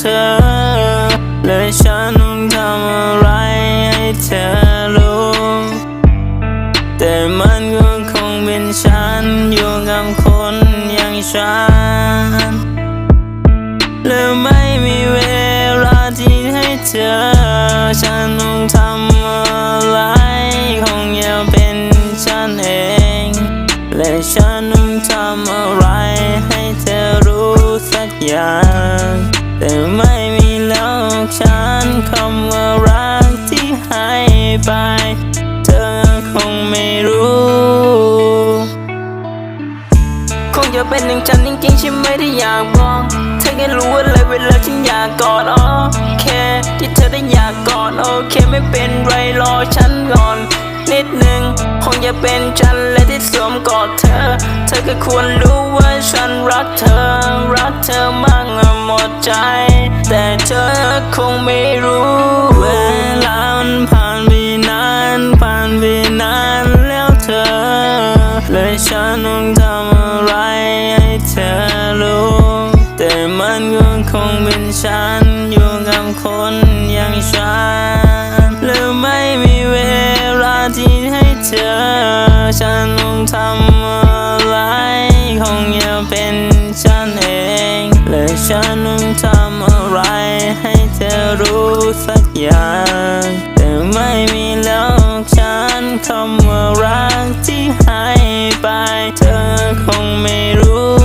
เธอเลยฉันต้องทำอะไรให้เธอรู้ แต่มันก็คงเป็นฉันอยู่กับคนอย่างฉัน และไม่มีเวลาที่ให้เธอ ฉันต้องทำอะไรคงอย่าเป็นฉันเอง และฉันต้องทำอะไรให้เธอรู้สักอย่าง แต่ไม่มีแล้วฉันคำว่ารักที่ให้ไป เธอคงไม่รู้ คงจะเป็นหนึ่งฉันจริงๆฉันไม่ได้อยากบอกเธอแค่รู้ว่าเลยเวลาฉันอยากกอดโอเคที่เธอได้อยากกอดโอเคไม่เป็นไรรอฉันก่อนนิดหนึ่งคงจะเป็นฉันและที่สวมกอดเธอ เธอก็ควรรู้ว่าฉันรักเธอ หมดใจ แต่เธอคงไม่รู้ เวลามันผ่านไปนานผ่านไปนานแล้วเธอ เลยฉันต้องทำอะไรให้เธอรู้ แต่มันก็คงเป็นฉันอยู่กับคนอย่างฉันและไม่มีเวลาที่ให้เธอ รู้สักอย่าง แต่ไม่มีแล้วฉันคำว่ารักที่ให้ไป เธอคงไม่รู้